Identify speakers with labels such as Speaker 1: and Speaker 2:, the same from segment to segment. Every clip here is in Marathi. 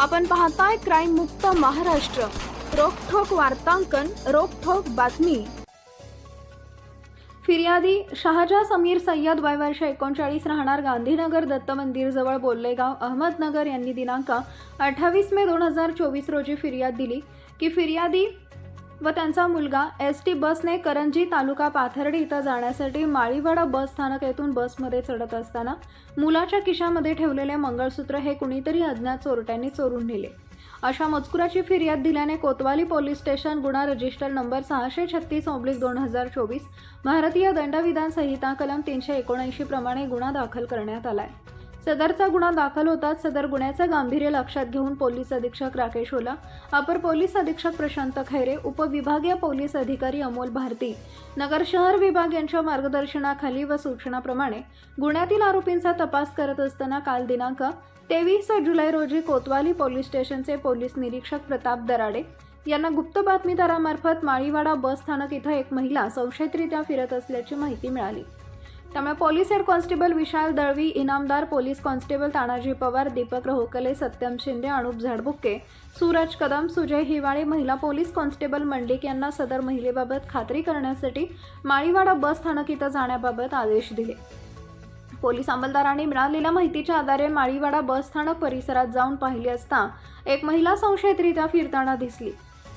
Speaker 1: आपण पाहताय क्राईम मुक्त महाराष्ट्र. रोखोक वार्तांकन रोखोक बातमी. फिर्यादी शहाजा समीर सय्यद वय वर्ष एकोणचाळीस राहणार गांधीनगर दत्त मंदिरजवळ बोल्लेगाव अहमदनगर यांनी दिनांक अठ्ठावीस मे दोन हजार चोवीस रोजी फिर्याद दिली की फिर्यादी व त्यांचा मुलगा एस टी बसने करंजी तालुका पाथर्डी इथं जाण्यासाठी माळीवाडा बस स्थानक येथून बसमध्ये चढत असताना मुलाच्या खिशामध्ये ठेवलेले मंगळसूत्र हे कुणीतरी अज्ञात चोरट्यांनी चोरून नेले. अशा मजकुराची फिर्याद दिल्याने कोतवाली पोलीस स्टेशन गुन्हा रजिस्टर नंबर सहाशे छत्तीस ऑब्लिक दोन हजार चोवीस भारतीय दंडविधान संहिता कलम तीनशे एकोणऐंशी प्रमाणे गुन्हा दाखल करण्यात आला आहे सदरचा गुन्हा दाखल होताच सदर गुन्ह्याचं गांभीर्य लक्षात घेऊन पोलीस अधीक्षक राकेश ओला अपर पोलीस अधीक्षक प्रशांत खैरे उपविभागीय पोलीस अधिकारी अमोल भारती नगर शहर विभाग यांच्या मार्गदर्शनाखाली व सूचनाप्रमाणे गुन्ह्यातील आरोपींचा तपास करत असताना काल दिनांक तेवीस जुलै रोजी कोतवाली पोलीस स्टेशनचे पोलीस निरीक्षक प्रताप दराडे यांना गुप्त बातमीदारामार्फत माळीवाडा बस स्थानक इथं एक महिला संशयितरित्या फिरत असल्याची माहिती मिळाली. त्यामुळे police head constable Vishal Dalvi Inamdar police constable Tanaji Pawar Deepak Rohkale Satyam Shinde Anup Zadbukke Suraj Kadam Sujay Hiwale महिला पोलीस कॉन्स्टेबल मंडिक यांना सदर महिलेबाबत खात्री करण्यासाठी माळीवाडा बस स्थानक इथं जाण्याबाबत आदेश दिले. पोलीस अंमलदारांनी मिळालेल्या माहितीच्या आधारे माळीवाडा बस स्थानक परिसरात जाऊन पाहिली असता एक महिला संशयितरित्या फिरताना दिसली.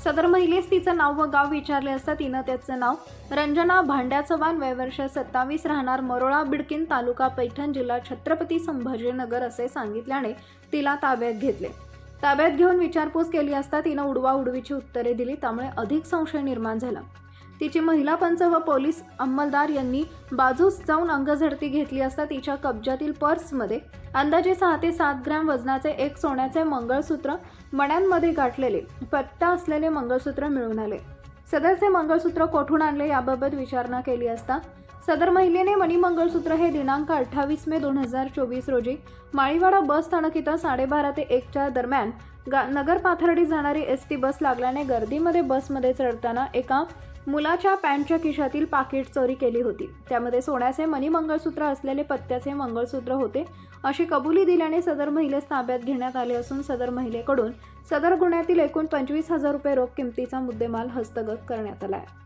Speaker 1: सदर महिलेस तिचं नाव व गाव विचारले असता तिनं त्याचं नाव रंजना भांड्या चव्हाण. वयवर्ष सत्तावीस राहणार मरोळा बिडकीन तालुका पैठण जिल्हा छत्रपती संभाजीनगर असे सांगितल्याने तिला ताब्यात घेतले. ताब्यात घेऊन विचारपूस केली असता तिनं उडवा उडवीची उत्तरे दिली त्यामुळे अधिक संशय निर्माण झाला. तिची महिला पंच व पोलीस अंमलदार यांनी बाजूस जाऊन अंगझडती घेतली असता तिच्या कब्जातील पर्समध्ये अंदाजे सहा ते सात ग्रॅम वजनाचे एक सोन्याचे मंगळसूत्र मण्यांमध्ये गाठलेले पट्टा असलेले मंगळसूत्र मिळून आले. सदरचे मंगळसूत्र कोठून आणले याबाबत विचारणा केली असता सदर महिलेने मणिमंगळसूत्र हे दिनांक अठ्ठावीस मे दोन हजार चोवीस रोजी माळीवाडा बस स्थानक इथं साडेबारा ते एकच्या दरम्यान गा नगर पाथर्डी जाणारी एस टी बस लागल्याने गर्दीमध्ये बसमध्ये चढताना एका मुलाच्या पॅन्टच्या खिशातील पाकिट चोरी केली होती. त्यामध्ये सोन्याचे मनी मंगळसूत्र असलेले पत्त्याचे मंगळसूत्र होते अशी कबुली दिल्याने सदर महिलेस ताब्यात घेण्यात आले असून सदर महिलेकडून सदर गुन्ह्यातील एकूण पंचवीस हजार रुपये रोख किमतीचा मुद्देमाल हस्तगत करण्यात आला आहे